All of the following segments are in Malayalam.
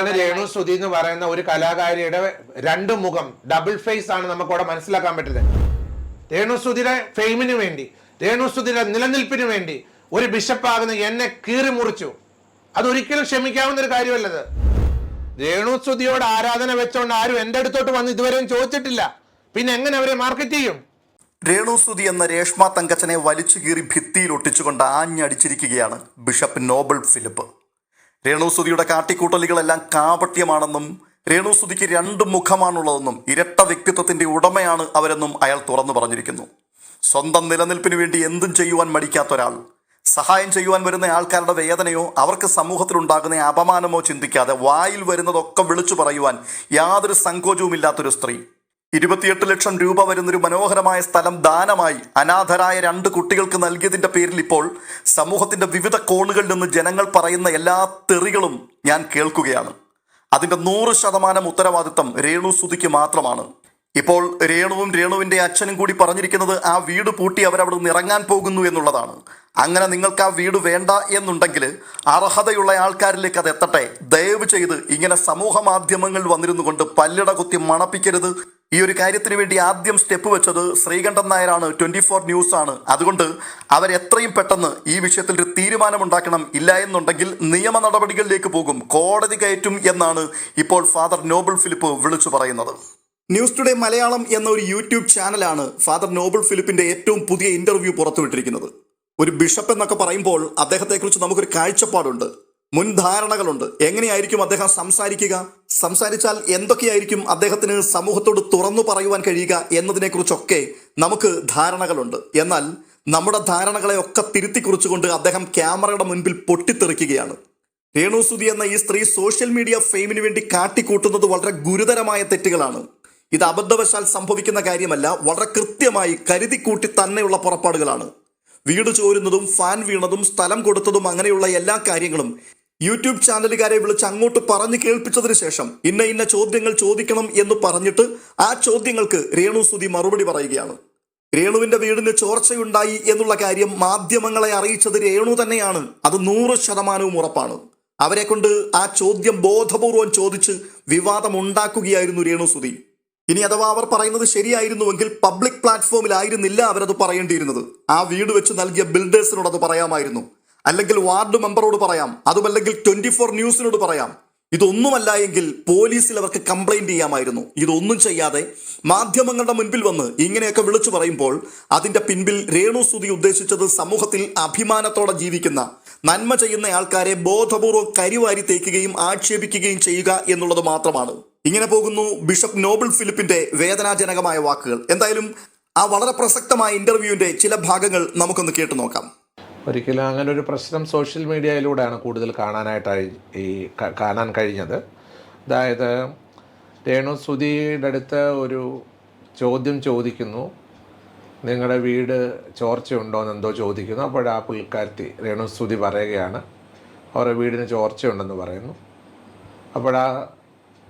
ഇതാണ് രേണു സുധി എന്ന് പറയുന്ന ഒരു കലാകാരിയുടെ രണ്ട് മുഖം ഡബിൾ ഫേസ് ആണ് നമുക്ക് അവിടെ മനസ്സിലാക്കാൻ പറ്റുന്നത്. രേണു സുധിയുടെ ഫെയിമിന് വേണ്ടി രേണു സുധിയുടെ നിലനിൽപ്പിന് വേണ്ടി ഒരു ബിഷപ്പാകുന്ന എന്നെ കീറി മുറിച്ചു. അതൊരിക്കലും ക്ഷമിക്കാവുന്ന ഒരു കാര്യമല്ലത്. രേണു സുധിയോട് ആരാധന വെച്ചോണ്ട് ആരും എന്റെ അടുത്തോട്ട് വന്ന് ഇതുവരെയും ചോദിച്ചിട്ടില്ല. പിന്നെ എങ്ങനെ അവരെ മാർക്കറ്റ് ചെയ്യും? രേണു സുധി എന്ന രേഷ്മ തങ്കച്ചനെ വലിച്ചു കീറി ഭിത്തിയിൽ ഒട്ടിച്ചുകൊണ്ട് ആഞ്ഞടിച്ചിരിക്കുകയാണ് ബിഷപ്പ് നോബൽ ഫിലിപ്പ്. രേണുസുതിയുടെ കാട്ടിക്കൂട്ടലുകളെല്ലാം കാപട്യമാണെന്നും രേണുസുതിക്ക് രണ്ട് മുഖമാണുള്ളതെന്നും ഇരട്ട വ്യക്തിത്വത്തിന്റെ ഉടമയാണ് അവരെന്നും അയാൾ തുറന്നു പറഞ്ഞിരിക്കുന്നു. സ്വന്തം നിലനിൽപ്പിന് വേണ്ടി എന്തും ചെയ്യുവാൻ മടിക്കാത്ത ഒരാൾ സഹായം ചെയ്യുവാൻ വരുന്ന ആൾക്കാരുടെ വേദനയോ അവർക്ക് സമൂഹത്തിലുണ്ടാകുന്ന അപമാനമോ ചിന്തിക്കാതെ വായിൽ വരുന്നതൊക്കെ വിളിച്ചു പറയുവാൻ യാതൊരു സങ്കോചവും ഇല്ലാത്തൊരു സ്ത്രീ. ഇരുപത്തിയെട്ട് ലക്ഷം രൂപ വരുന്നൊരു മനോഹരമായ സ്ഥലം ദാനമായി അനാഥരായ രണ്ട് കുട്ടികൾക്ക് നൽകിയതിന്റെ പേരിൽ ഇപ്പോൾ സമൂഹത്തിന്റെ വിവിധ കോണുകളിൽ നിന്ന് ജനങ്ങൾ പറയുന്ന എല്ലാ തെറികളും ഞാൻ കേൾക്കുകയാണ്. അതിന്റെ നൂറ് ശതമാനം ഉത്തരവാദിത്തം രേണു സുതിക്ക് മാത്രമാണ്. ഇപ്പോൾ രേണുവും രേണുവിന്റെ അച്ഛനും കൂടി പറഞ്ഞിരിക്കുന്നത് ആ വീട് പൂട്ടി അവരവിടെ നിന്ന് ഇറങ്ങാൻ പോകുന്നു എന്നുള്ളതാണ്. അങ്ങനെ നിങ്ങൾക്ക് ആ വീട് വേണ്ട എന്നുണ്ടെങ്കിൽ അർഹതയുള്ള ആൾക്കാരിലേക്ക് അത് എത്തട്ടെ. ദയവ് ചെയ്ത് ഇങ്ങനെ സമൂഹ മാധ്യമങ്ങളിൽ വന്നിരുന്നു കൊണ്ട് പല്ലിട കുത്തി മണപ്പിക്കരുത്. ഈ ഒരു കാര്യത്തിന് വേണ്ടി ആദ്യം സ്റ്റെപ്പ് വെച്ചത് ശ്രീകണ്ഠൻ നായരാണ്. ട്വന്റി ഫോർ ന്യൂസ് ആണ് അതുകൊണ്ട് അവരെത്രയും പെട്ടെന്ന് ഈ വിഷയത്തിൽ ഒരു തീരുമാനമുണ്ടാക്കണം. ഇല്ല എന്നുണ്ടെങ്കിൽ നിയമ നടപടികളിലേക്ക് പോകും. കോടതി കയറ്റും എന്നാണ് ഇപ്പോൾ ഫാദർ നോബിൾ ഫിലിപ്പ് വിളിച്ചു പറയുന്നത്. ന്യൂസ് ടുഡേ മലയാളം എന്ന ഒരു യൂട്യൂബ് ചാനലാണ് ഫാദർ നോബിൾ ഫിലിപ്പിന്റെ ഏറ്റവും പുതിയ ഇന്റർവ്യൂ പുറത്തുവിട്ടിരിക്കുന്നത്. ഒരു ബിഷപ്പ് എന്നൊക്കെ പറയുമ്പോൾ അദ്ദേഹത്തെക്കുറിച്ച് നമുക്കൊരു കാഴ്ചപ്പാടുണ്ട്. മുൻധാരണകളുണ്ട്. എങ്ങനെയായിരിക്കും അദ്ദേഹം സംസാരിക്കുക? സംസാരിച്ചാൽ എന്തൊക്കെയായിരിക്കും അദ്ദേഹത്തിന് സമൂഹത്തോട് തുറന്നു പറയുവാൻ കഴിയുക എന്നതിനെക്കുറിച്ചൊക്കെ നമുക്ക് ധാരണകളുണ്ട്. എന്നാൽ നമ്മുടെ ധാരണകളെ ഒക്കെ തിരുത്തി കുറിച്ചുകൊണ്ട് അദ്ദേഹം ക്യാമറയുടെ മുൻപിൽ പൊട്ടിത്തെറിക്കുകയാണ്. രേണുസുതി എന്ന ഈ സ്ത്രീ സോഷ്യൽ മീഡിയ ഫെയിമിന് വേണ്ടി കാട്ടിക്കൂട്ടുന്നത് വളരെ ഗുരുതരമായ തെറ്റുകളാണ്. ഇത് അബദ്ധവശാൽ സംഭവിക്കുന്ന കാര്യമല്ല വളരെ കൃത്യമായി കരുതിക്കൂട്ടി തന്നെയുള്ള പുറപ്പാടുകളാണ്. വീട് ചോരുന്നതും ഫാൻ വീണതും സ്ഥലം കൊടുത്തതും അങ്ങനെയുള്ള എല്ലാ കാര്യങ്ങളും യൂട്യൂബ് ചാനലുകാരെ വിളിച്ച് അങ്ങോട്ട് പറഞ്ഞു കേൾപ്പിച്ചതിന് ശേഷം ഇന്ന ഇന്ന ചോദ്യങ്ങൾ ചോദിക്കണം എന്ന് പറഞ്ഞിട്ട് ആ ചോദ്യങ്ങൾക്ക് രേണു സുതി മറുപടി പറയുകയാണ്. രേണുവിന്റെ വീടിന് ചോർച്ചയുണ്ടായി എന്നുള്ള കാര്യം മാധ്യമങ്ങളെ അറിയിച്ചത് രേണു തന്നെയാണ്. അത് നൂറ് ശതമാനവും ഉറപ്പാണ്. അവരെ കൊണ്ട് ആ ചോദ്യം ബോധപൂർവം ചോദിച്ച് വിവാദം ഉണ്ടാക്കുകയായിരുന്നു രേണു സുതി ഇനി അഥവാ അവർ പറയുന്നത് ശരിയായിരുന്നുവെങ്കിൽ പബ്ലിക് പ്ലാറ്റ്ഫോമിലായിരുന്നില്ല അവരത് പറയേണ്ടിയിരുന്നത്. ആ വീട് വെച്ച് നൽകിയ ബിൽഡേഴ്സിനോട് അത് പറയാമായിരുന്നു. അല്ലെങ്കിൽ വാർഡ് മെമ്പറോട് പറയാം അതുമല്ലെങ്കിൽ ട്വന്റി ഫോർ ന്യൂസിനോട് പറയാം. ഇതൊന്നുമല്ല എങ്കിൽ പോലീസിൽ അവർക്ക് കംപ്ലൈന്റ് ചെയ്യാമായിരുന്നു. ഇതൊന്നും ചെയ്യാതെ മാധ്യമങ്ങളുടെ മുൻപിൽ വന്ന് ഇങ്ങനെയൊക്കെ വിളിച്ചു പറയുമ്പോൾ അതിന്റെ പിൻപിൽ രേണു സുതി ഉദ്ദേശിച്ചത് സമൂഹത്തിൽ അഭിമാനത്തോടെ ജീവിക്കുന്ന നന്മ ചെയ്യുന്ന ആൾക്കാരെ ബോധപൂർവം കരിവാരി തേക്കുകയും ആക്ഷേപിക്കുകയും ചെയ്യുക എന്നുള്ളത് മാത്രമാണ്. ഇങ്ങനെ പോകുന്നു ബിഷപ്പ് നോബിൾ ഫിലിപ്പിന്റെ വേദനാജനകമായ വാക്കുകൾ. എന്തായാലും ആ വളരെ പ്രസക്തമായ ഇന്റർവ്യൂവിന്റെ ചില ഭാഗങ്ങൾ നമുക്കൊന്ന് കേട്ടു നോക്കാം. ഒരിക്കലും അങ്ങനെ ഒരു പ്രശ്നം സോഷ്യൽ മീഡിയയിലൂടെയാണ് കൂടുതൽ കാണാനായിട്ടായി ഈ കാണാൻ കഴിഞ്ഞത്. അതായത് രേണു സുധിയുടെ അടുത്ത് ഒരു ചോദ്യം ചോദിക്കുന്നു. നിങ്ങളുടെ വീട് ചോർച്ചയുണ്ടോ എന്ന് എന്തോ ചോദിക്കുന്നു. അപ്പോൾ ആ പുൽക്കാരത്തി രേണു സുധി പറയുകയാണ്. അവരുടെ വീടിന് ചോർച്ചയുണ്ടെന്ന് പറയുന്നു. അപ്പോൾ ആ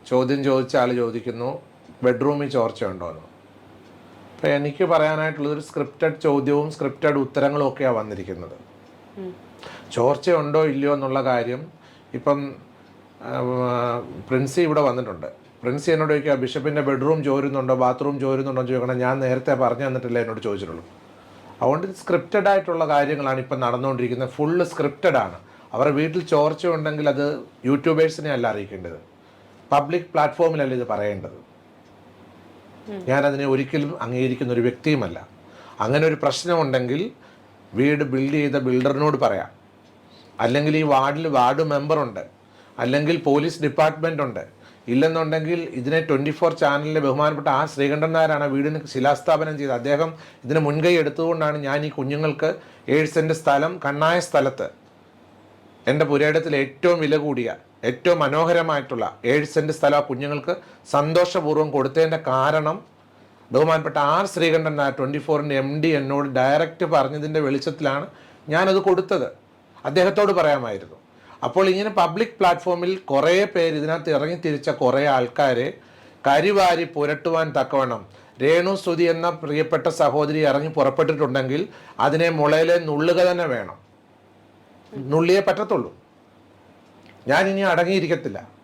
ചോദ്യം ചോദിച്ച ആൾ ചോദിക്കുന്നു ബെഡ്റൂമിൽ ചോർച്ചയുണ്ടോ എന്ന് അപ്പോൾ എനിക്ക് പറയാനായിട്ടുള്ളത് ഒരു സ്ക്രിപ്റ്റഡ് ചോദ്യവും സ്ക്രിപ്റ്റഡ് ഉത്തരങ്ങളും ഒക്കെയാണ് വന്നിരിക്കുന്നത്. ചോർച്ചയുണ്ടോ ഇല്ലയോ എന്നുള്ള കാര്യം ഇപ്പം പ്രിൻസി ഇവിടെ വന്നിട്ടുണ്ട്. പ്രിൻസി എന്നോട് ചോദിക്കുക ബിഷപ്പിന്റെ ബെഡ്റൂം ചോരുന്നുണ്ടോ? ബാത്റൂം ചോരുന്നുണ്ടോ? എന്ന് ചോദിക്കണം. ഞാൻ നേരത്തെ പറഞ്ഞു തന്നിട്ടില്ല എന്നോട് ചോദിച്ചിട്ടുള്ളൂ. അതുകൊണ്ട് സ്ക്രിപ്റ്റഡ് ആയിട്ടുള്ള കാര്യങ്ങളാണ് ഇപ്പം നടന്നുകൊണ്ടിരിക്കുന്നത്. ഫുള്ള് സ്ക്രിപ്റ്റഡ് ആണ്. അവരുടെ വീട്ടിൽ ചോർച്ച ഉണ്ടെങ്കിൽ അത് യൂട്യൂബേഴ്സിനെ അല്ല അറിയിക്കേണ്ടത്. പബ്ലിക് പ്ലാറ്റ്ഫോമിലല്ല ഇത് പറയേണ്ടത്. ഞാനതിനെ ഒരിക്കലും അംഗീകരിക്കുന്ന ഒരു വ്യക്തിയുമല്ല. അങ്ങനെ ഒരു പ്രശ്നമുണ്ടെങ്കിൽ വീട് ബിൽഡ് ചെയ്ത ബിൽഡറിനോട് പറയാം. അല്ലെങ്കിൽ ഈ വാർഡിൽ വാർഡ് മെമ്പറുണ്ട്. അല്ലെങ്കിൽ പോലീസ് ഡിപ്പാർട്ട്മെന്റ് ഉണ്ട് ഇല്ലെന്നുണ്ടെങ്കിൽ ഇതിനെ ട്വന്റി ഫോർ ചാനലിലെ ബഹുമാനപ്പെട്ട ആ ശ്രീകണ്ഠൻ നായരാണ് വീടിന് ശിലാസ്ഥാപനം ചെയ്തത്. അദ്ദേഹം ഇതിന് മുൻകൈ എടുത്തുകൊണ്ടാണ് ഞാൻ ഈ കുഞ്ഞുങ്ങൾക്ക് ഏഴ് സെന്റ് സ്ഥലം കണ്ണായ സ്ഥലത്ത് എന്റെ പുരയിടത്തിൽ ഏറ്റവും വില കൂടിയ ഏറ്റവും മനോഹരമായിട്ടുള്ള ഏഴ് സെന്റ് സ്ഥലം കുഞ്ഞുങ്ങൾക്ക് സന്തോഷപൂർവം കൊടുത്തതിന്റെ കാരണം ബഹുമാനപ്പെട്ട ആർ ശ്രീകണ്ഠൻ നായർ ട്വന്റി ഫോറിന്റെ എം ഡി എന്നോട് ഡയറക്റ്റ് പറഞ്ഞതിന്റെ വെളിച്ചത്തിലാണ് ഞാനത് കൊടുത്തത്. അദ്ദേഹത്തോട് പറയാമായിരുന്നു. അപ്പോൾ ഇങ്ങനെ പബ്ലിക് പ്ലാറ്റ്ഫോമിൽ കുറേ പേര് ഇതിനകത്ത് ഇറങ്ങി തിരിച്ച കുറേ ആൾക്കാരെ കരിവാരി പുരട്ടുവാൻ തക്കവണ്ണം രേണു സ്തുതി എന്ന പ്രിയപ്പെട്ട സഹോദരി ഇറങ്ങി പുറപ്പെട്ടിട്ടുണ്ടെങ്കിൽ അതിനെ മുളയിലെ നുള്ളുക തന്നെ വേണം. നുള്ളിയേ പറ്റത്തുള്ളൂ. ഞാൻ ഇനി അടങ്ങിയിരിക്കത്തില്ല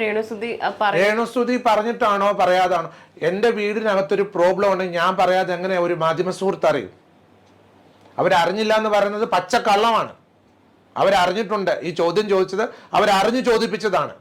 രേണുസുതി പറയും രേണുസ്തുതി പറഞ്ഞിട്ടാണോ പറയാതാണോ? എന്റെ വീടിനകത്തൊരു പ്രോബ്ലം ഉണ്ടെങ്കിൽ ഞാൻ പറയാതെ എങ്ങനെ ഒരു മാധ്യമ സുഹൃത്ത് അറിയും? അവരറിഞ്ഞില്ല എന്ന് പറയുന്നത് പച്ചക്കള്ളമാണ്. അവരറിഞ്ഞിട്ടുണ്ട്. ഈ ചോദ്യം ചോദിച്ചത് അവരറിഞ്ഞു ചോദിപ്പിച്ചതാണ്.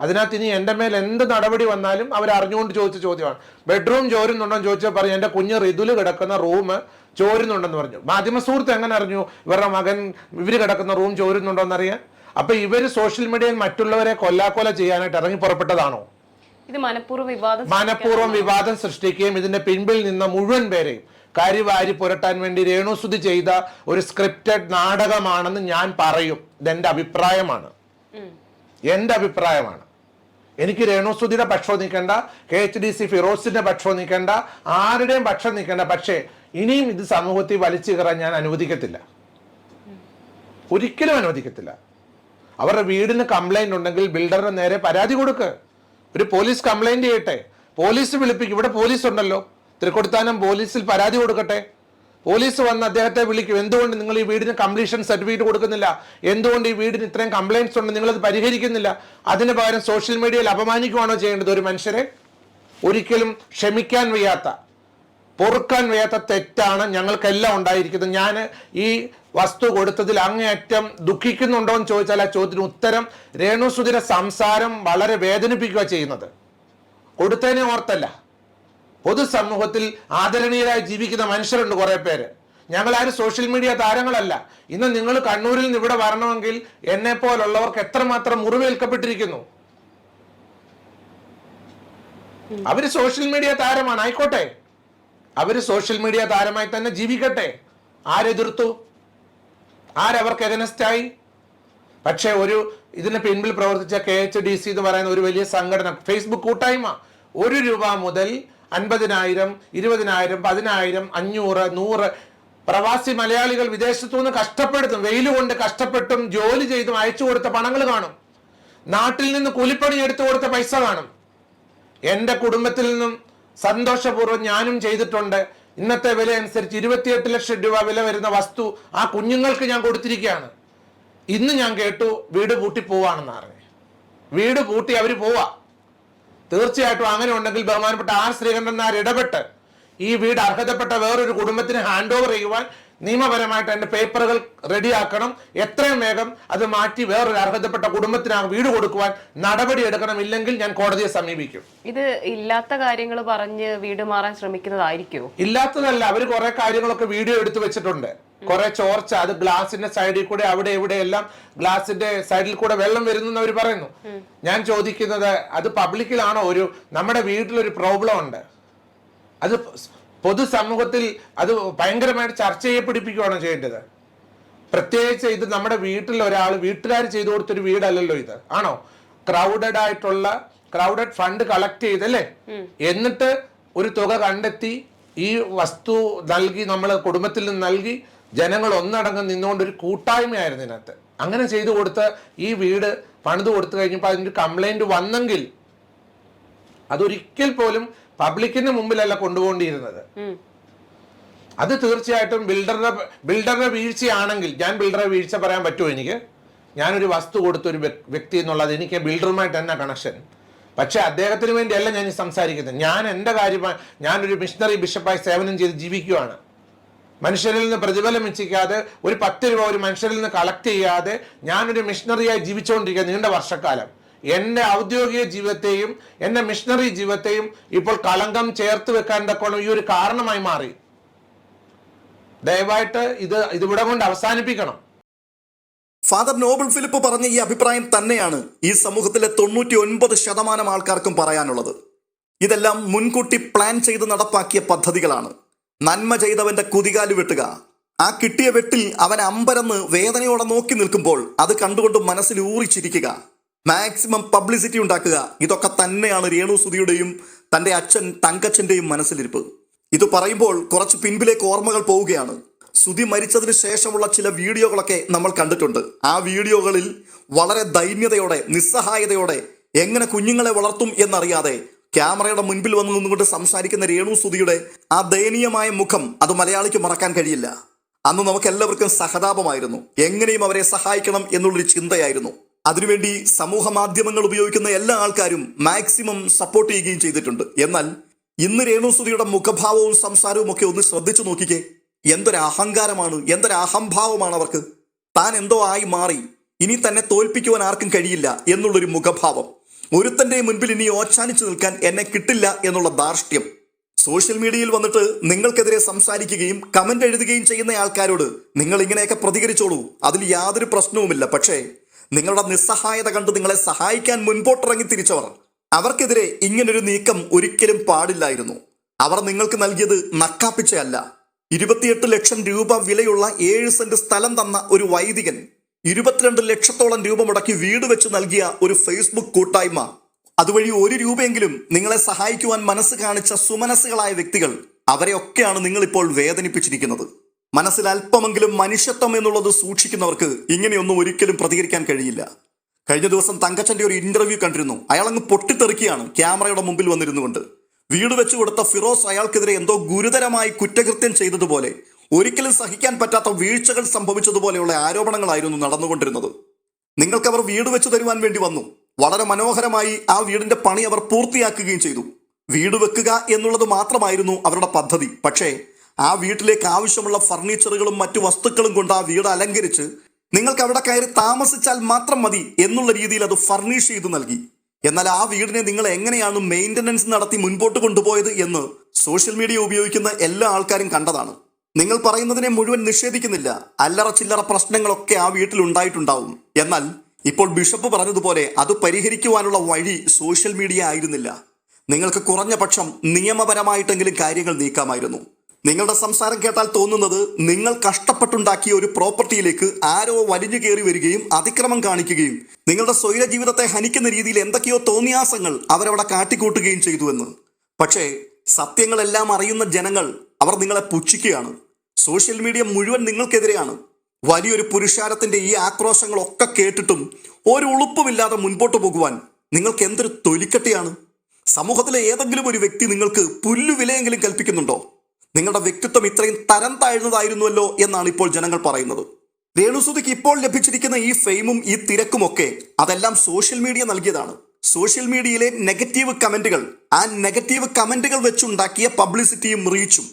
അതിനകത്ത് ഇനി എന്റെ മേൽ എന്ത് നടപടി വന്നാലും അവരറിഞ്ഞുകൊണ്ട് ചോദിച്ച ചോദ്യമാണ്. ബെഡ്റൂം ചോരുന്നുണ്ടോ എന്ന് ചോദിച്ചാൽ പറഞ്ഞു എന്റെ കുഞ്ഞ് റിതുൽ കിടക്കുന്ന റൂം ചോരുന്നുണ്ടെന്ന് പറഞ്ഞു. മാധ്യമ സുഹൃത്ത് എങ്ങനെ അറിഞ്ഞു? ഇവരുടെ മകൻ ഇവർ കിടക്കുന്ന റൂം ചോരുന്നുണ്ടോ എന്നറിയാൻ അപ്പൊ ഇവർ സോഷ്യൽ മീഡിയയിൽ മറ്റുള്ളവരെ കൊല്ലാക്കൊല ചെയ്യാനായിട്ട് ഇറങ്ങി പുറപ്പെട്ടതാണോ? ഇത് മനഃപൂർവ വിവാദം മനഃപൂർവം വിവാദം സൃഷ്ടിക്കുകയും ഇതിന്റെ പിൻപിൽ നിന്ന മുഴുവൻ പേരെയും കരിവാരി പുരട്ടാൻ വേണ്ടി രേണുസുതി ചെയ്ത ഒരു സ്ക്രിപ്റ്റഡ് നാടകമാണെന്ന് ഞാൻ പറയും. ഇതെന്റെ അഭിപ്രായമാണ്. എന്റെ അഭിപ്രായമാണ്. എനിക്ക് രേണുസുതിയുടെ പക്ഷം നിൽക്കേണ്ട കെ എച്ച് ഡി സി ഫിറോസിന്റെ പക്ഷം നിൽക്കേണ്ട ആരുടെയും പക്ഷം നിൽക്കേണ്ട പക്ഷേ ഇനിയും ഇത് സമൂഹത്തിൽ വലിച്ചു കയറാൻ ഞാൻ അനുവദിക്കത്തില്ല. ഒരിക്കലും അനുവദിക്കത്തില്ല. അവരുടെ വീടിന് കംപ്ലൈന്റ് ഉണ്ടെങ്കിൽ ബിൽഡറിന് നേരെ പരാതി കൊടുക്ക്. ഒരു പോലീസ് കംപ്ലൈന്റ് ചെയ്യട്ടെ. പോലീസ് വിളിപ്പിക്കും. ഇവിടെ പോലീസ് ഉണ്ടല്ലോ. തൃക്കൊടുത്താനം പോലീസിൽ പരാതി കൊടുക്കട്ടെ. പോലീസ് വന്ന് അദ്ദേഹത്തെ വിളിക്കും. എന്തുകൊണ്ട് നിങ്ങൾ ഈ വീടിന് കംപ്ലീഷൻ സർട്ടിഫിക്കറ്റ് കൊടുക്കുന്നില്ല? എന്തുകൊണ്ട് ഈ വീടിന് ഇത്രയും കംപ്ലൈന്റ്സ് ഉണ്ട്? നിങ്ങളത് പരിഹരിക്കുന്നില്ല? അതിന് പകരം സോഷ്യൽ മീഡിയയിൽ അപമാനിക്കുവാണോ ചെയ്യേണ്ടത് ഒരു മനുഷ്യരെ? ഒരിക്കലും ക്ഷമിക്കാൻ വയ്യാത്ത പൊറുക്കാൻ വയ്യാത്ത തെറ്റാണ് ഞങ്ങൾക്കെല്ലാം ഉണ്ടായിരിക്കുന്നത്. ഞാൻ ഈ വസ്തു കൊടുത്തതിൽ അങ്ങേയറ്റം ദുഃഖിക്കുന്നുണ്ടോ എന്ന് ചോദിച്ചാൽ ആ ചോദ്യത്തിന് ഉത്തരം രേണുസുതിരെ സംസാരം വളരെ വേദനിപ്പിക്കുക ചെയ്യുന്നത്. കൊടുത്തതിനെ ഓർത്തല്ല. പൊതുസമൂഹത്തിൽ ആദരണീയരായി ജീവിക്കുന്ന മനുഷ്യരുണ്ട് കുറെ പേര്. ഞങ്ങളാരും സോഷ്യൽ മീഡിയ താരങ്ങളല്ല. ഇന്ന് നിങ്ങൾ കണ്ണൂരിൽ നിന്ന് ഇവിടെ വരണമെങ്കിൽ എന്നെ പോലുള്ളവർക്ക് എത്രമാത്രം മുറിവേൽക്കപ്പെട്ടിരിക്കുന്നു. അവർ സോഷ്യൽ മീഡിയ താരമാണ്. ആയിക്കോട്ടെ. അവർ സോഷ്യൽ മീഡിയ താരമായി തന്നെ ജീവിക്കട്ടെ. ആരെതിർത്തു? ആരവർക്ക് എഗനസ്റ്റായി പക്ഷേ ഒരു ഇതിന് പിൻപിൽ പ്രവർത്തിച്ച കെ എച്ച് ഡി സി എന്ന് പറയുന്ന ഒരു വലിയ സംഘടന ഫേസ്ബുക്ക് കൂട്ടായ്മ. ഒരു രൂപ മുതൽ അൻപതിനായിരം ഇരുപതിനായിരം പതിനായിരം അഞ്ഞൂറ് നൂറ് പ്രവാസി മലയാളികൾ വിദേശത്തു നിന്ന് കഷ്ടപ്പെടുത്തും വെയിൽ കൊണ്ട് കഷ്ടപ്പെട്ടും ജോലി ചെയ്തും അയച്ചു കൊടുത്ത പണങ്ങൾ കാണും. നാട്ടിൽ നിന്ന് കൂലിപ്പണി എടുത്തു കൊടുത്ത പൈസ കാണും. എന്റെ കുടുംബത്തിൽ നിന്നും സന്തോഷപൂർവം ഞാനും ചെയ്തിട്ടുണ്ട്. ഇന്നത്തെ വില അനുസരിച്ച് ഇരുപത്തിയെട്ട് ലക്ഷം രൂപ വില വരുന്ന വസ്തു ആ കുഞ്ഞുങ്ങൾക്ക് ഞാൻ കൊടുത്തിരിക്കുകയാണ്. ഇന്ന് ഞാൻ കേട്ടു വീട് പൂട്ടി പോവാണെന്ന് അറിഞ്ഞു. വീട് പൂട്ടി അവർ പോവാ. തീർച്ചയായിട്ടും അങ്ങനെ ഉണ്ടെങ്കിൽ ബഹുമാനപ്പെട്ട ആർ ശ്രീകണ്ഠൻ ഇടപെട്ട് ഈ വീട് അർഹതപ്പെട്ട വേറൊരു കുടുംബത്തിന് ഹാൻഡ് ഓവർ ചെയ്യുവാൻ നിയമപരമായിട്ട് അതിന്റെ പേപ്പറുകൾ റെഡിയാക്കണം. എത്രയും വേഗം അത് മാറ്റി വേറൊരു അർഹതപ്പെട്ട കുടുംബത്തിന് ആ വീട് കൊടുക്കുവാൻ നടപടി എടുക്കണം. ഇല്ലെങ്കിൽ ഞാൻ കോടതിയെ സമീപിക്കും. ഇത് ഇല്ലാത്ത കാര്യങ്ങൾ പറഞ്ഞ് വീട് മാറാൻ ശ്രമിക്കുന്നതായിരിക്കും ഇല്ലാത്തതല്ല. അവർ കുറെ കാര്യങ്ങളൊക്കെ വീഡിയോ എടുത്തു വെച്ചിട്ടുണ്ട്. കുറെ ചോർച്ച അത് ഗ്ലാസിന്റെ സൈഡിൽ കൂടെ അവിടെ ഇവിടെ എല്ലാം ഗ്ലാസിന്റെ സൈഡിൽ കൂടെ വെള്ളം വരുന്നു അവർ പറയുന്നു. ഞാൻ ചോദിക്കുന്നത് അത് പബ്ലിക്കിലാണോ ഒരു നമ്മുടെ വീട്ടിലൊരു പ്രോബ്ലം ഉണ്ട്. അത് പൊതുസമൂഹത്തിൽ അത് ഭയങ്കരമായിട്ട് ചർച്ച ചെയ്യപ്പെടിപ്പിക്കുകയാണ് ചെയ്യേണ്ടത്. പ്രത്യേകിച്ച് ഇത് നമ്മുടെ വീട്ടിൽ ഒരാൾ വീട്ടുകാർ ചെയ്തു കൊടുത്തൊരു വീടല്ലല്ലോ ഇത്. ആണോ? ക്രൗഡഡ് ആയിട്ടുള്ള ക്രൗഡഡ് ഫണ്ട് കളക്ട് ചെയ്തല്ലേ എന്നിട്ട് ഒരു തുക കണ്ടെത്തി ഈ വസ്തു നൽകി നമ്മൾ കുടുംബത്തിൽ നിന്ന് നൽകി ജനങ്ങൾ ഒന്നടങ്കം നിന്നുകൊണ്ട് ഒരു കൂട്ടായ്മയായിരുന്നു ഇതിനകത്ത്. അങ്ങനെ ചെയ്തു കൊടുത്ത ഈ വീട് പണിത് കൊടുത്തു കഴിഞ്ഞപ്പോൾ അതിന്റെ കംപ്ലൈന്റ് വന്നെങ്കിൽ അതൊരിക്കൽ പോലും പബ്ലിക്കിന് മുമ്പിലല്ല കൊണ്ടുപോകേണ്ടിയിരുന്നത്. അത് തീർച്ചയായിട്ടും ബിൽഡറുടെ ബിൽഡറുടെ വീഴ്ചയാണെങ്കിൽ ഞാൻ ബിൽഡറെ വീഴ്ച പറയാൻ പറ്റുമോ എനിക്ക്? ഞാനൊരു വസ്തു കൊടുത്ത ഒരു വ്യക്തി എന്നുള്ളത് എനിക്ക് ബിൽഡറുമായിട്ട് തന്നെ കണക്ഷൻ പക്ഷെ അദ്ദേഹത്തിന് വേണ്ടിയല്ല ഞാൻ സംസാരിക്കുന്നത്. ഞാൻ എന്റെ കാര്യമായി ഞാനൊരു മിഷണറി ബിഷപ്പായി സേവനം ചെയ്ത് ജീവിക്കുകയാണ് മനുഷ്യരിൽ നിന്ന് പ്രതിഫലം ഇച്ഛിക്കാതെ ഒരു പത്ത് രൂപ ഒരു മനുഷ്യരിൽ നിന്ന് കളക്ട് ചെയ്യാതെ ഞാനൊരു മിഷണറിയായി ജീവിച്ചുകൊണ്ടിരിക്കുക നീണ്ട വർഷക്കാലം. എന്റെ ഔദ്യോഗിക ജീവിതത്തെയും എന്റെ മിഷണറി ജീവിതത്തെയും ഇപ്പോൾ കളങ്കം ചേർത്ത് വെക്കാൻ തക്കോണം ഈ ഒരു കാരണമായി മാറി. ദയവായിട്ട് ഇത് ഇതിവിടെ കൊണ്ട് അവസാനിപ്പിക്കണം. ഫാദർ നോബൽ ഫിലിപ്പ് പറഞ്ഞ ഈ അഭിപ്രായം തന്നെയാണ് ഈ സമൂഹത്തിലെ തൊണ്ണൂറ്റി ഒൻപത് ശതമാനം ആൾക്കാർക്കും പറയാനുള്ളത്. ഇതെല്ലാം മുൻകൂട്ടി പ്ലാൻ ചെയ്ത് നടപ്പാക്കിയ പദ്ധതികളാണ്. നന്മ ചെയ്തവന്റെ കുതികാൽ വെട്ടുക. ആ കിട്ടിയ വെട്ടിൽ അവൻ അമ്പരന്ന് വേദനയോടെ നോക്കി നിൽക്കുമ്പോൾ അത് കണ്ടുകൊണ്ട് മനസ്സിൽ ഊറിച്ചിരിക്കുക. മാക്സിമം പബ്ലിസിറ്റി ഉണ്ടാക്കുക. ഇതൊക്കെ തന്നെയാണ് രേണു സുധിയുടെയും തന്റെ അച്ഛൻ തങ്കച്ചന്റെയും മനസ്സിലിരിപ്പ്. ഇത് പറയുമ്പോൾ കുറച്ച് പിൻപിലേക്ക് ഓർമ്മകൾ പോവുകയാണ്. സുധി മരിച്ചതിന് ശേഷമുള്ള ചില വീഡിയോകളൊക്കെ നമ്മൾ കണ്ടിട്ടുണ്ട്. ആ വീഡിയോകളിൽ വളരെ ദൈന്യതയോടെ നിസ്സഹായതയോടെ എങ്ങനെ കുഞ്ഞുങ്ങളെ വളർത്തും എന്നറിയാതെ ക്യാമറയുടെ മുൻപിൽ വന്ന് നിന്നുകൊണ്ട് സംസാരിക്കുന്ന രേണു സുധിയുടെ ആ ദയനീയമായ മുഖം അത് മലയാളിക്ക് മറക്കാൻ കഴിയില്ല. അന്ന് നമുക്ക് എല്ലാവർക്കും സഹതാപമായിരുന്നു. എങ്ങനെയും അവരെ സഹായിക്കണം എന്നുള്ളൊരു ചിന്തയായിരുന്നു. അതിനുവേണ്ടി സമൂഹ മാധ്യമങ്ങൾ ഉപയോഗിക്കുന്ന എല്ലാ ആൾക്കാരും മാക്സിമം സപ്പോർട്ട് ചെയ്യുകയും ചെയ്തിട്ടുണ്ട്. എന്നാൽ ഇന്ന് രേണുസുതിയുടെ മുഖഭാവവും സംസാരവും ഒക്കെ ഒന്ന് ശ്രദ്ധിച്ചു നോക്കിക്കേ. എന്തൊരു അഹങ്കാരമാണ് എന്തൊരു അഹംഭാവമാണ് അവർക്ക്. താൻ എന്തോ ആയി മാറി ഇനി തന്നെ തോൽപ്പിക്കുവാൻ ആർക്കും കഴിയില്ല എന്നുള്ളൊരു മുഖഭാവം. ഒരുത്തന്റെ മുൻപിൽ ഇനി ഓച്ചാനിച്ചു നിൽക്കാൻ എന്നെ കിട്ടില്ല എന്നുള്ള ധാർഷ്ട്യം. സോഷ്യൽ മീഡിയയിൽ വന്നിട്ട് നിങ്ങൾക്കെതിരെ സംസാരിക്കുകയും കമന്റ് എഴുതുകയും ചെയ്യുന്ന ആൾക്കാരോട് നിങ്ങൾ ഇങ്ങനെയൊക്കെ പ്രതികരിച്ചോളൂ. അതിൽ യാതൊരു പ്രശ്നവുമില്ല. പക്ഷേ നിങ്ങളുടെ നിസ്സഹായത കണ്ട് നിങ്ങളെ സഹായിക്കാൻ മുൻപോട്ടിറങ്ങി തിരിച്ചവർ. അവർക്കെതിരെ ഇങ്ങനൊരു നീക്കം ഒരിക്കലും പാടില്ലായിരുന്നു. അവർ നിങ്ങൾക്ക് നൽകിയത് നക്കാപ്പിച്ചയല്ല. ഇരുപത്തിയെട്ട് ലക്ഷം രൂപ വിലയുള്ള ഏഴ് സെന്റ് സ്ഥലം തന്ന ഒരു വൈദികൻ ഇരുപത്തിരണ്ട് ലക്ഷത്തോളം രൂപ മുടക്കി വീട് വെച്ച് നൽകിയ ഒരു ഫേസ്ബുക്ക് കൂട്ടായ്മ. അതുവഴി ഒരു രൂപയെങ്കിലും നിങ്ങളെ സഹായിക്കുവാൻ മനസ്സ് കാണിച്ച സുമനസ്സുകളായ വ്യക്തികൾ അവരെയൊക്കെയാണ് നിങ്ങളിപ്പോൾ വേദനിപ്പിച്ചിരിക്കുന്നത്. മനസ്സിൽ അല്പമെങ്കിലും മനുഷ്യത്വം എന്നുള്ളത് സൂക്ഷിക്കുന്നവർക്ക് ഇങ്ങനെയൊന്നും ഒരിക്കലും പ്രതികരിക്കാൻ കഴിയില്ല. കഴിഞ്ഞ ദിവസം തങ്കച്ചന്റെ ഒരു ഇന്റർവ്യൂ കണ്ടിരുന്നു. അയാൾ അങ്ങ് പൊട്ടിത്തെറിക്കുകയാണ് ക്യാമറയുടെ മുമ്പിൽ വന്നിരുന്നുകൊണ്ട്. വീട് വെച്ചു കൊടുത്ത ഫിറോസ് അയാൾക്കെതിരെ എന്തോ ഗുരുതരമായി കുറ്റകൃത്യം ചെയ്തതുപോലെ ഒരിക്കലും സഹിക്കാൻ പറ്റാത്ത വീഴ്ചകൾ സംഭവിച്ചതുപോലെയുള്ള ആരോപണങ്ങളായിരുന്നു നടന്നുകൊണ്ടിരുന്നത്. നിങ്ങൾക്ക് അവർ വീട് വെച്ചു തരുവാൻ വേണ്ടി വന്നു. വളരെ മനോഹരമായി ആ വീടിന്റെ പണി അവർ പൂർത്തിയാക്കുകയും ചെയ്തു. വീട് വെക്കുക എന്നുള്ളത് മാത്രമായിരുന്നു അവരുടെ പദ്ധതി. പക്ഷേ ആ വീട്ടിലേക്ക് ആവശ്യമുള്ള ഫർണിച്ചറുകളും മറ്റു വസ്തുക്കളും കൊണ്ട് ആ വീട് അലങ്കരിച്ച് നിങ്ങൾക്ക് അവിടെ കയറി താമസിച്ചാൽ മാത്രം മതി എന്നുള്ള രീതിയിൽ അത് ഫർണിഷ് ചെയ്തു നൽകി. എന്നാൽ ആ വീടിനെ നിങ്ങൾ എങ്ങനെയാണ് മെയിന്റനൻസ് നടത്തി മുൻപോട്ട് കൊണ്ടുപോയത് എന്ന് സോഷ്യൽ മീഡിയ ഉപയോഗിക്കുന്ന എല്ലാ ആൾക്കാരും കണ്ടതാണ്. നിങ്ങൾ പറയുന്നതിനെ മുഴുവൻ നിഷേധിക്കുന്നില്ല. അല്ലറ ചില്ലറ പ്രശ്നങ്ങളൊക്കെ ആ വീട്ടിൽ ഉണ്ടായിട്ടുണ്ടാവും. എന്നാൽ ഇപ്പോൾ ബിഷപ്പ് പറഞ്ഞതുപോലെ അത് പരിഹരിക്കുവാനുള്ള വഴി സോഷ്യൽ മീഡിയ ആയിരുന്നില്ല. നിങ്ങൾക്ക് കുറഞ്ഞ പക്ഷം നിയമപരമായിട്ടെങ്കിലും കാര്യങ്ങൾ നീക്കാമായിരുന്നു. നിങ്ങളുടെ സംസാരം കേട്ടാൽ തോന്നുന്നത് നിങ്ങൾ കഷ്ടപ്പെട്ടുണ്ടാക്കിയ ഒരു പ്രോപ്പർട്ടിയിലേക്ക് ആരോ വലിഞ്ഞു കയറി വരികയും അതിക്രമം കാണിക്കുകയും നിങ്ങളുടെ സ്വൈര ജീവിതത്തെ ഹനിക്കുന്ന രീതിയിൽ എന്തൊക്കെയോ തോന്നിയാസങ്ങൾ അവരവിടെ കാട്ടിക്കൂട്ടുകയും ചെയ്തുവെന്ന്. പക്ഷേ സത്യങ്ങളെല്ലാം അറിയുന്ന ജനങ്ങൾ അവർ നിങ്ങളെ പുച്ഛിക്കുകയാണ്. സോഷ്യൽ മീഡിയ മുഴുവൻ നിങ്ങൾക്കെതിരെയാണ്. വലിയൊരു പുരുഷാരത്തിന്റെ ഈ ആക്രോശങ്ങളൊക്കെ കേട്ടിട്ടും ഒരു ഉളുപ്പുമില്ലാതെ മുൻപോട്ട് പോകുവാൻ നിങ്ങൾക്ക് എന്തൊരു തൊലിക്കട്ടിയാണ്? സമൂഹത്തിലെ ഏതെങ്കിലും ഒരു വ്യക്തി നിങ്ങൾക്ക് പുല്ലുവിലയെങ്കിലും കൽപ്പിക്കുന്നുണ്ടോ? നിങ്ങളുടെ വ്യക്തിത്വം ഇത്രയും തരം താഴ്ന്നതായിരുന്നുവല്ലോ എന്നാണ് ഇപ്പോൾ ജനങ്ങൾ പറയുന്നത്. രേണുസുതിക്ക് ഇപ്പോൾ ലഭിച്ചിരിക്കുന്ന ഈ ഫെയിമും ഈ തിരക്കും ഒക്കെ അതെല്ലാം സോഷ്യൽ മീഡിയ നൽകിയതാണ്. സോഷ്യൽ മീഡിയയിലെ നെഗറ്റീവ് കമന്റുകൾ ആ നെഗറ്റീവ് കമന്റുകൾ വെച്ചുണ്ടാക്കിയ പബ്ലിസിറ്റിയും റീച്ചും.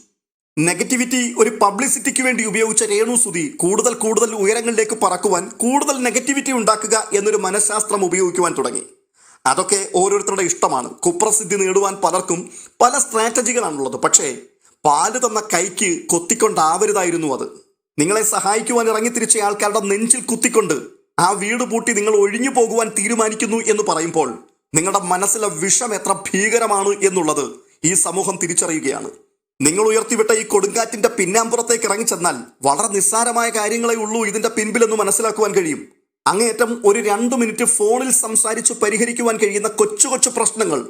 നെഗറ്റിവിറ്റി ഒരു പബ്ലിസിറ്റിക്ക് വേണ്ടി ഉപയോഗിച്ച രേണു സുതി കൂടുതൽ കൂടുതൽ ഉയരങ്ങളിലേക്ക് പറക്കുവാൻ കൂടുതൽ നെഗറ്റിവിറ്റി ഉണ്ടാക്കുക എന്നൊരു മനഃശാസ്ത്രം ഉപയോഗിക്കുവാൻ തുടങ്ങി. അതൊക്കെ ഓരോരുത്തരുടെ ഇഷ്ടമാണ്. കുപ്രസിദ്ധി നേടുവാൻ പലർക്കും പല സ്ട്രാറ്റജികളാണുള്ളത്. പക്ഷേ പാൽ തന്ന കൈക്ക് കൊത്തിക്കൊണ്ടാവരുതായിരുന്നു അത്. നിങ്ങളെ സഹായിക്കുവാൻ ഇറങ്ങിത്തിരിച്ച ആൾക്കാരുടെ നെഞ്ചിൽ കുത്തിക്കൊണ്ട് ആ വീട് പൂട്ടി നിങ്ങൾ ഒഴിഞ്ഞു പോകുവാൻ തീരുമാനിക്കുന്നു എന്ന് പറയുമ്പോൾ നിങ്ങളുടെ മനസ്സിലെ വിഷം എത്ര ഭീകരമാണ് എന്നുള്ളത് ഈ സമൂഹം തിരിച്ചറിയുകയാണ്. നിങ്ങൾ ഉയർത്തിവിട്ട ഈ കൊടുങ്കാറ്റിന്റെ പിന്നാമ്പുറത്തേക്ക് ഇറങ്ങിച്ചെന്നാൽ വളരെ നിസ്സാരമായ കാര്യങ്ങളെ ഉള്ളൂ ഇതിന്റെ പിൻപിലെന്ന് മനസ്സിലാക്കുവാൻ കഴിയും. അങ്ങേയറ്റം ഒരു രണ്ട് മിനിറ്റ് ഫോണിൽ സംസാരിച്ച് പരിഹരിക്കുവാൻ കഴിയുന്ന കൊച്ചു കൊച്ചു പ്രശ്നങ്ങൾ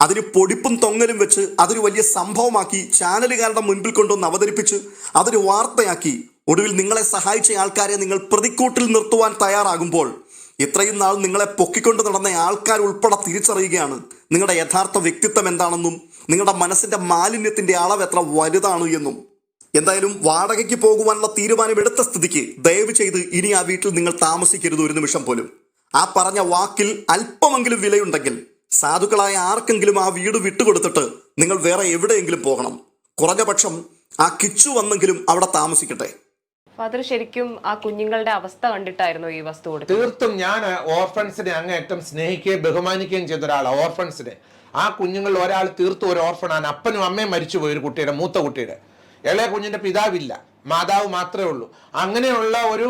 അതിന് പൊടിപ്പും തൊങ്ങലും വെച്ച് അതൊരു വലിയ സംഭവമാക്കി ചാനലുകാരുടെ മുൻപിൽ കൊണ്ടുവന്ന് അവതരിപ്പിച്ച് അതൊരു വാർത്തയാക്കി. ഒടുവിൽ നിങ്ങളെ സഹായിച്ച ആൾക്കാരെ നിങ്ങൾ പ്രതിക്കൂട്ടിൽ നിർത്തുവാൻ തയ്യാറാകുമ്പോൾ ഇത്രയും നാൾ നിങ്ങളെ പൊക്കിക്കൊണ്ട് നടന്ന ആൾക്കാർ ഉൾപ്പെടെ തിരിച്ചറിയുകയാണ്. നിങ്ങളുടെ യഥാർത്ഥ വ്യക്തിത്വം എന്താണെന്നും നിങ്ങളുടെ മനസ്സിന്റെ മാലിന്യത്തിന്റെ അളവ് എത്ര വലുതാണ് എന്നും. എന്തായാലും വാടകയ്ക്ക് പോകുവാനുള്ള തീരുമാനമെടുത്ത സ്ഥിതിക്ക് ദയവ് ചെയ്ത് ഇനി ആ വീട്ടിൽ നിങ്ങൾ താമസിക്കരുത് ഒരു നിമിഷം പോലും. ആ പറഞ്ഞ വാക്കിൽ അല്പമെങ്കിലും വിലയുണ്ടെങ്കിൽ സാധുക്കളായ ആർക്കെങ്കിലും ആ വീട് വിട്ടുകൊടുത്തിട്ട് നിങ്ങൾ വേറെ എവിടെയെങ്കിലും പോകണം. കുറഞ്ഞ പക്ഷം ആ കിച്ചു വന്നെങ്കിലും അവിടെ താമസിക്കട്ടെ. ഫാദർ ശരിക്കും ആ കുഞ്ഞുങ്ങളുടെ അവസ്ഥ കണ്ടിട്ടായിരുന്നു ഈ വസ്തു കൊടുത്തത്? തീർത്തും ഞാൻ ഓർഫൻസിനെ അങ്ങേറ്റം സ്നേഹിക്കുകയും ബഹുമാനിക്കുകയും ചെയ്ത ഒരാളാണ് ഓർഫൻസിനെ. ആ കുഞ്ഞുങ്ങളിൽ ഒരാൾ തീർത്തും ഒരു ഓർഫണാണ് അപ്പനും അമ്മയും മരിച്ചുപോയി ഒരു കുട്ടിയുടെ മൂത്ത കുട്ടിയുടെ. ഇളയ കുഞ്ഞിന്റെ പിതാവില്ല മാതാവ് മാത്രമേ ഉള്ളൂ. അങ്ങനെയുള്ള ഒരു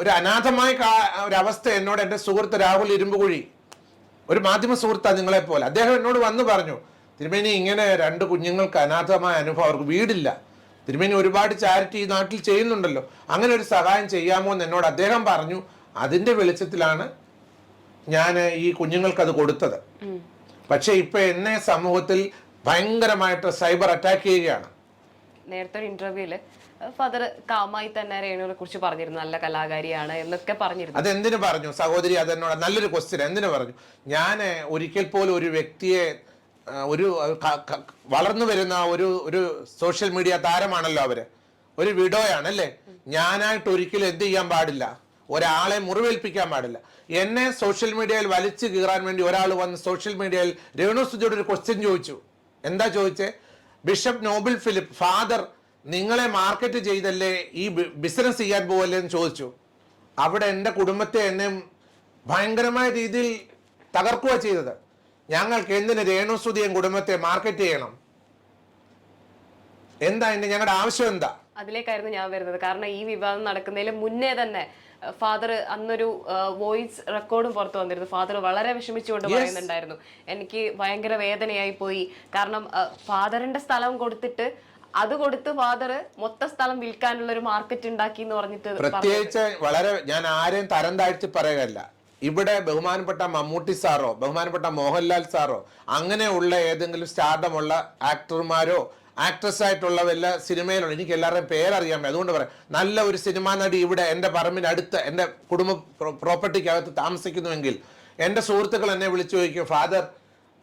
ഒരു അനാഥമായ ഒരവസ്ഥ ഒരു അവസ്ഥ എന്നോട് എന്റെ സുഹൃത്ത് രാഹുൽ ഇരുമ്പുകുഴി ഒരു മാധ്യമ സുഹൃത്താണ് നിങ്ങളെ പോലെ. അദ്ദേഹം എന്നോട് വന്ന് പറഞ്ഞു തിരുമേനി ഇങ്ങനെ രണ്ട് കുഞ്ഞുങ്ങൾക്ക് അനാഥമായ അനുഭവം അവർക്ക് വീടില്ല. തിരുമേനി ഒരുപാട് ചാരിറ്റി ഈ നാട്ടിൽ ചെയ്യുന്നുണ്ടല്ലോ. അങ്ങനെ ഒരു സഹായം ചെയ്യാമോ എന്ന് എന്നോട് അദ്ദേഹം പറഞ്ഞു. അതിന്റെ വെളിച്ചത്തിലാണ് ഞാൻ ഈ കുഞ്ഞുങ്ങൾക്ക് അത് കൊടുത്തത്. പക്ഷെ ഇപ്പൊ എന്നെ സമൂഹത്തിൽ ഭയങ്കരമായിട്ട് സൈബർ അറ്റാക്ക് ചെയ്യുകയാണ്. നേരത്തെ ഒരു ഇന്റർവ്യൂൽ ഫാദർ കാമായി തന്നെ രേണുവിനെ കുറിച്ച് പറഞ്ഞിരുന്നു നല്ല കലാകാരിയാണ് എന്നൊക്കെ പറഞ്ഞിരുന്നു. അതെന്തിനു പറഞ്ഞു? സഹോദരി അതെന്നോട് നല്ലൊരു ക്വസ്റ്റ്യൻ എന്തിനു പറഞ്ഞു? ഞാൻ ഒരിക്കൽ പോലും ഒരു വ്യക്തിയെ ഒരു വളർന്നു വരുന്ന ഒരു ഒരു സോഷ്യൽ മീഡിയ താരമാണല്ലോ അവർ. ഒരു വിഡോയാണ് അല്ലേ? ഞാനായിട്ട് ഒരിക്കലും എന്ത് ചെയ്യാൻ പാടില്ല. ഒരാളെ മുറിവേൽപ്പിക്കാൻ പാടില്ല. എന്നെ സോഷ്യൽ മീഡിയയിൽ വലിച്ചു കീറാൻ വേണ്ടി ഒരാൾ വന്ന് സോഷ്യൽ മീഡിയയിൽ രേണു സുജിയോട് ഒരു ക്വസ്റ്റ്യൻ ചോദിച്ചു. എന്താ ചോദിച്ചേ? ബിഷപ്പ് നോബിൾ ഫിലിപ്പ് ഫാദർ നിങ്ങളെ മാർക്കറ്റ് ചെയ്തല്ലേ ഈ ബിസിനസ് ചെയ്യാൻ പോവല്ലേ എന്ന് ചോദിച്ചു. അവിടെ എന്റെ കുടുംബത്തെ എന്നെ ഭയങ്കരമായ രീതിയിൽ തകർക്കുക ചെയ്തത്. ഞങ്ങൾക്ക് എന്തിന് രേണുസുതിയും കുടുംബത്തെ മാർക്കറ്റ് ചെയ്യണം? എന്താ എന്റെ ഞങ്ങളുടെ ആവശ്യം എന്താ? അതിലേക്കായിരുന്നു ഞാൻ വരുന്നത്. കാരണം ഈ വിവാദം നടക്കുന്നതിന് മുന്നേ തന്നെ ഫാദർ അന്നൊരു വോയിസ് റെക്കോർഡും പുറത്തു വന്നിരുന്നു. ഫാദർ വളരെ വിഷമിച്ചുകൊണ്ട് പറയുന്നുണ്ടായിരുന്നു. എനിക്ക് ഭയങ്കര വേദനയായി പോയി കാരണം ഫാദറിന്റെ സ്ഥലം കൊടുത്തിട്ട് അത് കൊടുത്ത് ഫാദർ മൊത്ത സ്ഥലം വിൽക്കാനുള്ള ഒരു മാർക്കറ്റ് ഉണ്ടാക്കി എന്ന് പറഞ്ഞിട്ട് പറഞ്ഞു. പ്രത്യേകിച്ച് വളരെ ഞാൻ ആരെയും തരം താഴ്ത്തി പറയുകയല്ല ഇവിടെ ബഹുമാനപ്പെട്ട മമ്മൂട്ടി സാറോ ബഹുമാനപ്പെട്ട മോഹൻലാൽ സാറോ അങ്ങനെയുള്ള ഏതെങ്കിലും സ്റ്റാർഡമുള്ള ആക്ടർമാരോ ആക്ട്രസ് ആയിട്ടുള്ള വല്ല സിനിമയിലുണ്ട് എനിക്ക് എല്ലാവരുടെയും പേരറിയാൻ. അതുകൊണ്ട് പറയാം നല്ല ഒരു സിനിമാ നടി ഇവിടെ എന്റെ പറമ്പിനടുത്ത് എന്റെ കുടുംബ പ്രോപ്പർട്ടിക്കകത്ത് താമസിക്കുന്നുവെങ്കിൽ എന്റെ സുഹൃത്തുക്കൾ എന്നെ വിളിച്ചു ചോദിക്കും ഫാദർ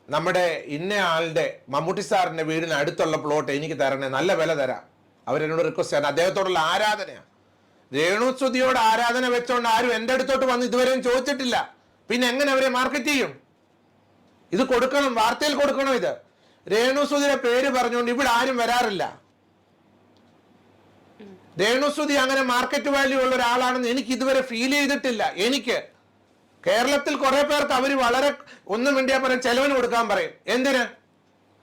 നമ്മുടെ ഇന്ന ആളുടെ മമ്മൂട്ടി സാറിന്റെ വീടിന് അടുത്തുള്ള പ്ലോട്ട് എനിക്ക് തരണേ നല്ല വില തരാം. അവരെന്നോട് റിക്വസ്റ്റ് ചെയ്യാൻ. അദ്ദേഹത്തോടുള്ള ആരാധനയാണ് രേണുസ്തുതിയോട് ആരാധന വെച്ചോണ്ട് ആരും എന്റെ അടുത്തോട്ട് വന്ന് ഇതുവരെയും ചോദിച്ചിട്ടില്ല. പിന്നെ എങ്ങനെ അവരെ മാർക്കറ്റ് ചെയ്യും? ഇത് കൊടുക്കണം വാർത്തയിൽ കൊടുക്കണം ഇത്. രേണുസ്തുതിയുടെ പേര് പറഞ്ഞുകൊണ്ട് ഇവിടെ ആരും വരാറില്ല. രേണുസ്തുതി അങ്ങനെ മാർക്കറ്റ് വാല്യൂ ഉള്ള ഒരാളാണെന്ന് എനിക്ക് ഇതുവരെ ഫീൽ ചെയ്തിട്ടില്ല. എനിക്ക് കേരളത്തിൽ കുറെ പേർക്ക് അവർ വളരെ ഒന്നും വേണ്ടിയാൽ പറയും ചെലവിന് കൊടുക്കാൻ പറയും. എന്തിന്?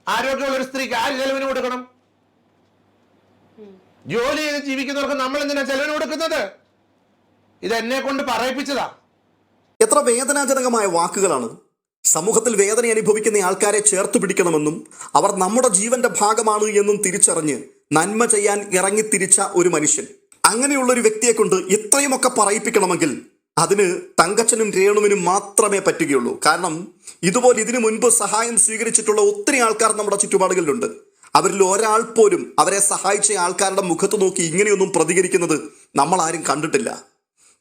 ആരോഗ്യമുള്ള ഒരു സ്ത്രീക്ക് ആര് ചെലവിന് കൊടുക്കണം? ജോലി ചെയ്ത് ജീവിക്കുന്നവർക്ക് നമ്മൾ എന്തിനാ ചെലവിന് കൊടുക്കുന്നത്? ഇത് എന്നെ കൊണ്ട് പറയിപ്പിച്ചതാ. എത്ര വേദനാജനകമായ വാക്കുകളാണ്. സമൂഹത്തിൽ വേദന അനുഭവിക്കുന്ന ആൾക്കാരെ ചേർത്ത് പിടിക്കണമെന്നും അവർ നമ്മുടെ ജീവന്റെ ഭാഗമാണ് എന്നും തിരിച്ചറിഞ്ഞ് നന്മ ചെയ്യാൻ ഇറങ്ങിത്തിരിച്ച ഒരു മനുഷ്യൻ. അങ്ങനെയുള്ള ഒരു വ്യക്തിയെ കൊണ്ട് ഇത്രയുമൊക്കെ പറയിപ്പിക്കണമെങ്കിൽ അതിന് തങ്കച്ചനും രേണുവിനും മാത്രമേ പറ്റുകയുള്ളൂ. കാരണം ഇതുപോലെ ഇതിനു മുൻപ് സഹായം സ്വീകരിച്ചിട്ടുള്ള ഒത്തിരി ആൾക്കാർ നമ്മുടെ ചുറ്റുപാടുകളിലുണ്ട്. അവരിൽ ഒരാൾ പോലും അവരെ സഹായിച്ച ആൾക്കാരുടെ മുഖത്ത് നോക്കി ഇങ്ങനെയൊന്നും പ്രതികരിക്കുന്നത് നമ്മൾ ആരും കണ്ടിട്ടില്ല.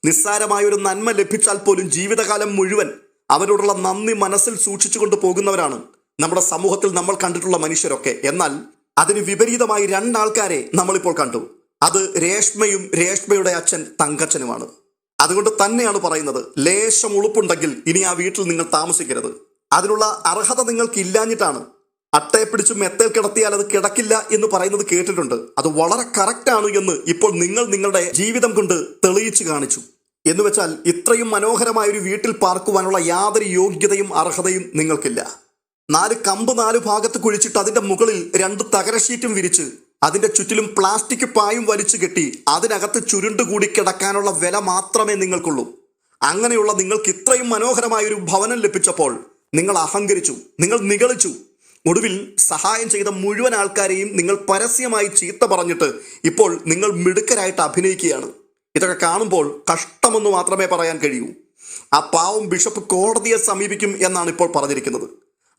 നിസ്സാരമായ ഒരു നന്മ ലഭിച്ചാൽ പോലും ജീവിതകാലം മുഴുവൻ അവരോടുള്ള നന്ദി മനസ്സിൽ സൂക്ഷിച്ചുകൊണ്ട് പോകുന്നവരാണ് നമ്മുടെ സമൂഹത്തിൽ നമ്മൾ കണ്ടിട്ടുള്ള മനുഷ്യരൊക്കെ. എന്നാൽ അതിന് വിപരീതമായി രണ്ടാൾക്കാരെ നമ്മളിപ്പോൾ കണ്ടു. അത് രേഷ്മയും രേഷ്മയുടെ അച്ഛൻ തങ്കച്ചനുമാണ്. അതുകൊണ്ട് തന്നെയാണ് പറയുന്നത് ലേശം ഉളുപ്പുണ്ടെങ്കിൽ ഇനി ആ വീട്ടിൽ നിങ്ങൾ താമസിക്കരുത്. അതിനുള്ള അർഹത നിങ്ങൾക്ക് ഇല്ലാഞ്ഞിട്ടാണ്. അട്ടയെ പിടിച്ച് മെത്തേൽ കിടത്തിയാൽ അത് കിടക്കില്ല എന്ന് പറയുന്നത് കേട്ടിട്ടുണ്ട്. അത് വളരെ കറക്റ്റ് ആണ് എന്ന് ഇപ്പോൾ നിങ്ങൾ നിങ്ങളുടെ ജീവിതം കൊണ്ട് തെളിയിച്ചു കാണിച്ചു. എന്ന് വെച്ചാൽ ഇത്രയും മനോഹരമായ ഒരു വീട്ടിൽ പാർക്കുവാനുള്ള യാതൊരു യോഗ്യതയും അർഹതയും നിങ്ങൾക്കില്ല. നാല് കമ്പ് നാല് ഭാഗത്ത് കുഴിച്ചിട്ട് അതിന്റെ മുകളിൽ രണ്ട് തകര ഷീറ്റും വിരിച്ച് അതിന്റെ ചുറ്റിലും പ്ലാസ്റ്റിക് പായും വലിച്ചു കെട്ടി അതിനകത്ത് ചുരുണ്ടുകൂടി കിടക്കാനുള്ള വില മാത്രമേ നിങ്ങൾക്കുള്ളൂ. അങ്ങനെയുള്ള നിങ്ങൾക്ക് ഇത്രയും മനോഹരമായ ഒരു ഭവനം ലഭിച്ചപ്പോൾ നിങ്ങൾ അഹങ്കരിച്ചു നിങ്ങൾ നികളിച്ചു ഒടുവിൽ സഹായം ചെയ്ത മുഴുവൻ ആൾക്കാരെയും നിങ്ങൾ പരസ്യമായി ചീത്ത പറഞ്ഞിട്ട് ഇപ്പോൾ നിങ്ങൾ മിടുക്കരായിട്ട് അഭിനയിക്കുകയാണ്. ഇതൊക്കെ കാണുമ്പോൾ കഷ്ടമെന്ന് മാത്രമേ പറയാൻ കഴിയൂ. ആ പാവം ബിഷപ്പ് കോടതിയെ സമീപിക്കും എന്നാണ് ഇപ്പോൾ പറഞ്ഞിരിക്കുന്നത്.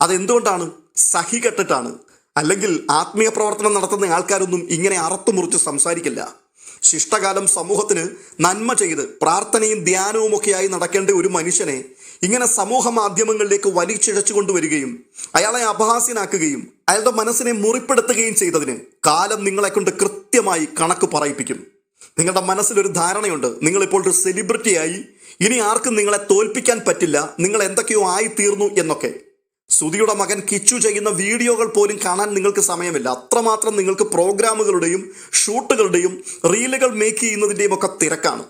അതെന്തുകൊണ്ടാണ്? സഹി കെട്ടിട്ടാണ്. അല്ലെങ്കിൽ ആത്മീയ പ്രവർത്തനം നടത്തുന്ന ആൾക്കാരൊന്നും ഇങ്ങനെ അറുത്തുമുറിച്ച് സംസാരിക്കില്ല. ശിഷ്ടകാലം സമൂഹത്തിന് നന്മ ചെയ്ത് പ്രാർത്ഥനയും ധ്യാനവും ഒക്കെയായി നടക്കേണ്ട ഒരു മനുഷ്യനെ ഇങ്ങനെ സമൂഹ മാധ്യമങ്ങളിലേക്ക് വലിച്ചിഴച്ചു കൊണ്ടുവരികയും അയാളെ അപഹാസ്യനാക്കുകയും അയാളുടെ മനസ്സിനെ മുറിപ്പെടുത്തുകയും ചെയ്തതിന് കാലം നിങ്ങളെ കൊണ്ട് കൃത്യമായി കണക്ക് പറയിപ്പിക്കും. നിങ്ങളുടെ മനസ്സിലൊരു ധാരണയുണ്ട്. നിങ്ങളിപ്പോൾ ഒരു സെലിബ്രിറ്റിയായി ഇനി ആർക്കും നിങ്ങളെ തോൽപ്പിക്കാൻ പറ്റില്ല. നിങ്ങൾ എന്തൊക്കെയോ ആയി തീർന്നു എന്നൊക്കെ. സുധിയുടെ മകൻ കിച്ചു ചെയ്യുന്ന വീഡിയോകൾ പോലും കാണാൻ നിങ്ങൾക്ക് സമയമില്ല. അത്രമാത്രം നിങ്ങൾക്ക് പ്രോഗ്രാമുകളുടെയും ഷൂട്ടുകളുടെയും റീലുകൾ മേക്ക് ചെയ്യുന്നതിന്റെയും ഒക്കെ തിരക്കാണ്.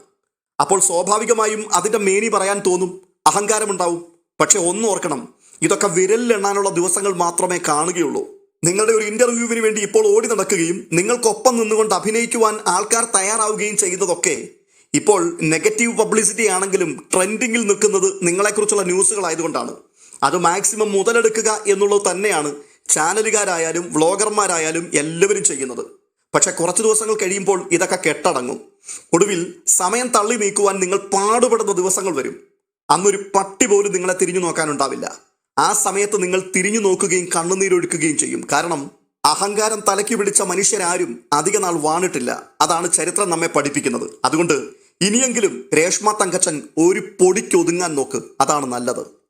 അപ്പോൾ സ്വാഭാവികമായും അതിന്റെ മേനി പറയാൻ തോന്നും അഹങ്കാരമുണ്ടാവും. പക്ഷെ ഒന്നും ഓർക്കണം ഇതൊക്കെ വിരലിലെണ്ണാനുള്ള ദിവസങ്ങൾ മാത്രമേ കാണുകയുള്ളൂ. നിങ്ങളുടെ ഒരു ഇന്റർവ്യൂവിന് വേണ്ടി ഇപ്പോൾ ഓടി നടക്കുകയും നിങ്ങൾക്കൊപ്പം നിന്നുകൊണ്ട് അഭിനയിക്കുവാൻ ആൾക്കാർ തയ്യാറാവുകയും ചെയ്തതൊക്കെ ഇപ്പോൾ നെഗറ്റീവ് പബ്ലിസിറ്റി ആണെങ്കിലും ട്രെൻഡിങ്ങിൽ നിൽക്കുന്നത് നിങ്ങളെക്കുറിച്ചുള്ള ന്യൂസുകളായതുകൊണ്ടാണ് അത് മാക്സിമം മുതലെടുക്കുക എന്നുള്ളത് തന്നെയാണ് ചാനലുകാരായാലും വ്ളോഗർമാരായാലും എല്ലാവരും ചെയ്യുന്നത്. പക്ഷെ കുറച്ച് ദിവസങ്ങൾ കഴിയുമ്പോൾ ഇതൊക്കെ കെട്ടടങ്ങും. ഒടുവിൽ സമയം തള്ളി നീക്കുവാൻ നിങ്ങൾ പാടുപെടുന്ന ദിവസങ്ങൾ വരും. അന്നൊരു പട്ടി പോലും നിങ്ങളെ തിരിഞ്ഞു നോക്കാനുണ്ടാവില്ല. ആ സമയത്ത് നിങ്ങൾ തിരിഞ്ഞു നോക്കുകയും കണ്ണുനീരൊഴുക്കുകയും ചെയ്യും. കാരണം അഹങ്കാരം തലയ്ക്ക് പിടിച്ച മനുഷ്യരാരും അധിക നാൾ വാണിട്ടില്ല. അതാണ് ചരിത്രം നമ്മെ പഠിപ്പിക്കുന്നത്. അതുകൊണ്ട് ഇനിയെങ്കിലും രേഷ്മ തങ്കച്ചൻ ഒരു പൊടിക്കൊതുങ്ങാൻ നോക്ക്. അതാണ് നല്ലത്.